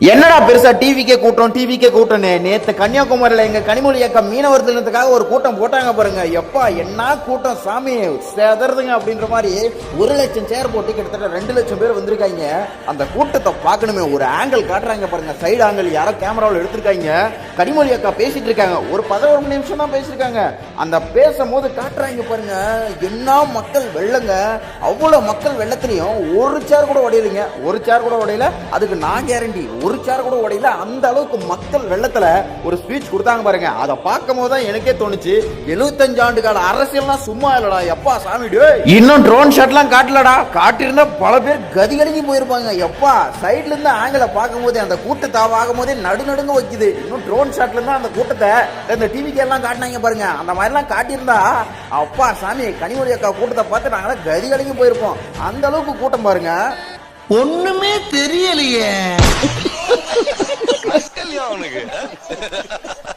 என்னடா பெருசா டிவிக்கே கூட்டம் டிவிக்கே கூட்டம்னு நேத்து கன்னியாகுமரியில எங்க கனிமொழி இயக்கம் மீனவர் தினத்துக்காக ஒரு கூட்டம் போட்டாங்க பாருங்க. எப்பா என்ன கூட்டம்? சாமி செதறதுங்க அப்படின்ற மாதிரி ஒரு லட்சம் சேர் போட்டு கிட்டத்தட்ட ரெண்டு லட்சம் பேர் வந்திருக்காங்க. அந்த கூட்டத்தை பார்க்கணுமே. ஒரு ஆங்கிள் காட்டுறாங்க பாருங்க. சைடு ஆங்கிள் யாரோ கேமராவில் எடுத்திருக்காங்க. கனிமொழி அக்கா பேசிட்டு இருக்காங்க. ஒரு பதினோரு நிமிஷம் தான் பேசியிருக்காங்க. அந்த பேசும்போது காட்டுறாங்க பாருங்க என்ன மக்கள் வெள்ளங்க? அவ்வளோ மக்கள் வெள்ளத்துலையும் ஒரு சேர் கூட உடையலைங்க. ஒரு சேர் கூட உடையல. அதுக்கு நான் கேரண்டி ஒரு சேர் கூட உடையல. அந்த அளவுக்கு மக்கள் வெள்ளத்துல ஒரு ஸ்பீச் கொடுத்தாங்க பாருங்க. அதை பார்க்கும் போது தான் எனக்கே தோணுச்சு 75 ஆண்டு கால அரசியல்லாம் சும்மா இல்லடா எப்பா சாமி இன்னும் ட்ரோன் ஷாட்லாம் காட்டலடா. காட்டியிருந்தா பல பேர் கதி கலங்கி போயிருப்பாங்க. எப்பா சைட்ல இருந்து ஆங்கில பார்க்கும் போதே அந்த கூட்டத்தை ஆகும் போதே நடுநடுங்க வைக்குது. இன்னும் ட்ரோன் ஷாட்ல இருந்து அந்த கூட்டத்தை இந்த டிவிக்கு எல்லாம் காட்டினாங்க பாருங்க. அந்த மாதிரி மாதிரிலாம் காட்டியிருந்தா அப்பா சாமி கனிமொழி அக்கா கூட்டத்தை பார்த்து நாங்களாம் கதி கலங்கி போயிருப்போம். அந்த அளவுக்கு கூட்டம் பாருங்க. ஒண்ணுமே தெரியலையே.